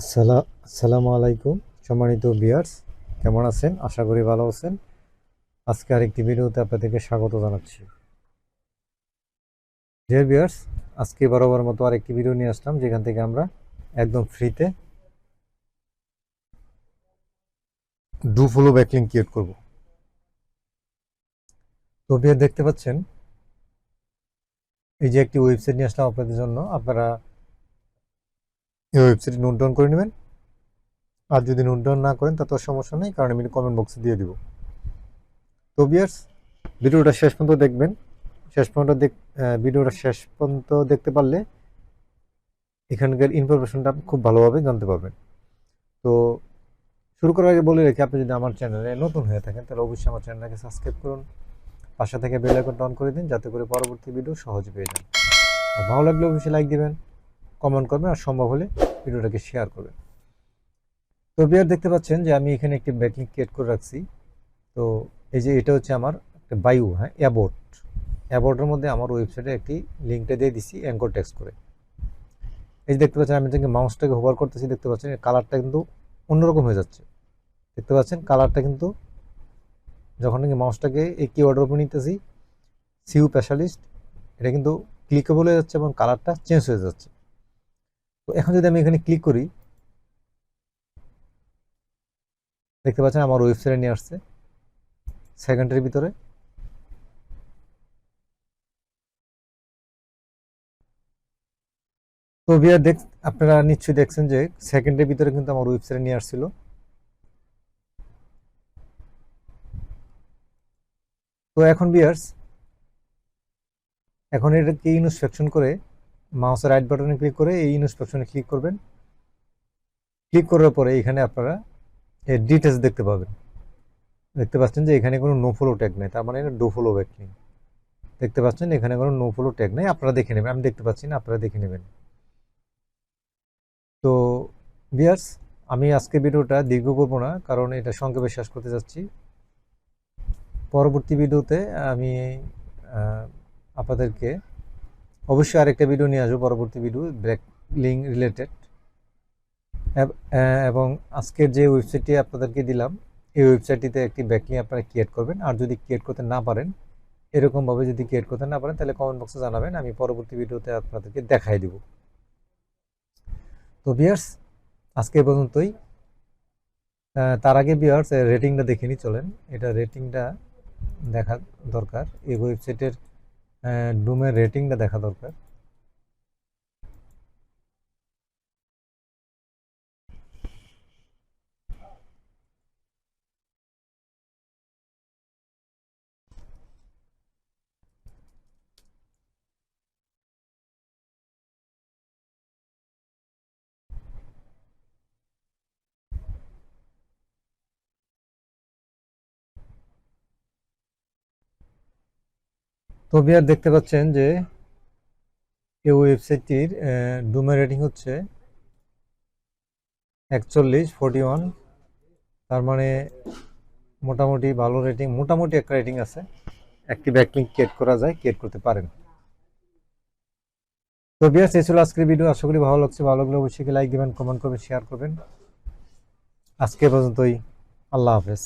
আসসালা, আসসালামু আলাইকুম, সম্মানিত বিয়ার্স কেমন আছেন? আশা করি ভালো আছেন। আজকে আরেকটি ভিডিওতে আপনাদেরকে স্বাগত জানাচ্ছি। ডিয়ার বিয়ার্স আজকে বরাবর মতো আরেকটি ভিডিও নিয়ে আসলাম, যেখান থেকে আমরা একদম ফ্রিতে ডু ফলো ব্যাকলিং ক্রিয়েট করব। তো বিয়ার দেখতে পাচ্ছেন, এই যে একটি ওয়েবসাইট নিয়ে আসলাম আপনাদের জন্য, আপনারা এই ওয়েবসাইটটি নোট ডাউন করে নেবেন। আর যদি নোট ডাউন না করেন, তাতে সমস্যা নেই, কারণ আমি কমেন্ট বক্সে দিয়ে দিব। তো বিয়ার্স ভিডিওটা শেষ পর্যন্ত দেখবেন। শেষ পর্যন্ত দেখ ভিডিওটা শেষ পর্যন্ত দেখতে পারলে এখানকার ইনফরমেশনটা আপনি খুব ভালোভাবে জানতে পারবেন। তো শুরু করার আগে বলে রেখে, আপনি যদি আমার চ্যানেলে নতুন হয়ে থাকেন, তাহলে অবশ্যই আমার চ্যানেলটাকে সাবস্ক্রাইব করুন। পাশে থেকে বেল আইকনটা অন করে দিন, যাতে করে পরবর্তী ভিডিও সহজে পেয়ে যান। আর ভালো লাগলে অবশ্যই লাইক দিবেন কমেন্ট করবেন, আর সম্ভব হলে ভিডিওটাকে শেয়ার করবেন। তো বিয়ার দেখতে পাচ্ছেন যে আমি এখানে একটি ব্যাকলিং ক্রিয়েট করে রাখছি। তো এই যে এটা হচ্ছে আমার একটা বায়ু হ্যাঁ অ্যাবোর্ড অ্যাবোর্ডের মধ্যে আমার ওয়েবসাইটে একটি লিঙ্কটা দিয়ে দিছি অ্যাঙ্কর টেক্সট করে। এই যে দেখতে পাচ্ছেন, আমি যে মাউসটাকে হোভার করতেছি, দেখতে পাচ্ছেন কালারটা কিন্তু অন্যরকম হয়ে যাচ্ছে। দেখতে পাচ্ছেন কালারটা কিন্তু যখন নাকি মাউসটাকে এই কিওয়ার্ডের উপর নিতেছি সিউ স্পেশালিস্ট এটা কিন্তু ক্লিকেবল হয়ে যাচ্ছে এবং কালারটা চেঞ্জ হয়ে যাচ্ছে। তো এখন যদি আমি এখানে ক্লিক করি, দেখতে পাচ্ছেন আমার ওয়েবসাইটে নিয়ে আসছে সেকেন্ডের ভিতরে। তো বিয়ার দেখ, আপনারা নিশ্চয়ই দেখছেন যে সেকেন্ডের ভিতরে কিন্তু আমার ওয়েবসাইটে নিয়ে আসছিল। তো এখন বিয়ার্স এখন এটাকে ইনস্পেকশন করে মাউসের রাইট বাটনে ক্লিক করে এই ইনস্পেকশনে ক্লিক করবেন। ক্লিক করার পরে এখানে আপনারা এর ডিটেলস দেখতে পাবেন। দেখতে পাচ্ছেন যে এখানে কোনো নো ফলো ট্যাগ নেই, তার মানে এটা ডো ফলো ব্যাক নেই। দেখতে পাচ্ছেন এখানে কোনো নো ফলো ট্যাগ নেই, আপনারা দেখে নেবেন। আমি দেখতে পাচ্ছি না, আপনারা দেখে নেবেন। তো বিয়ার্স আমি আজকে ভিডিওটা দীর্ঘ করব না, কারণ এটা সংক্ষেপে শেষ করতে যাচ্ছি। পরবর্তী ভিডিওতে আমি আপনাদেরকে অবশ্যই আরেকটা ভিডিও নিয়ে আসব, পরবর্তী ভিডিও ব্রেক লিঙ্ক রিলেটেড এবং আজকের যে ওয়েবসাইটটি আপনাদেরকে দিলাম, এই ওয়েবসাইটটিতে একটি ব্যাকলিং আপনারা ক্রিয়েট করবেন। আর যদি ক্রিয়েট করতে না পারেন, এরকমভাবে যদি ক্রিয়েট করতে না পারেন, তাহলে কমেন্ট বক্সে জানাবেন, আমি পরবর্তী ভিডিওতে আপনাদেরকে দেখাই দিব। তো বিয়ার্স আজকে পর্যন্তই। তার আগে বিয়ার্স রেটিংটা দেখে নি চলেন। এটা রেটিংটা দেখা দরকার। এই ওয়েবসাইটের ডুমের রেটিংটা দেখা দরকার। তো বিয়ার দেখতে পাচ্ছেন যে এই ওয়েবসাইটটির ডুমের রেটিং হচ্ছে একচল্লিশ, ফোর্টি ওয়ান। তার মানে মোটামুটি ভালো রেটিং, মোটামুটি একটা রেটিং আছে। একটি ব্যাকলিং ক্রিয়েট করা যায় ক্রিয়েট করতে পারেন। তো বিয়ার্স এই ছিল আজকের ভিডিও আশা করি ভালো লাগছে। ভালো লাগলে অবশ্যই লাইক দিবেন কমেন্ট করবেন শেয়ার করবেন। আজকে পর্যন্তই। আল্লাহ হাফেজ।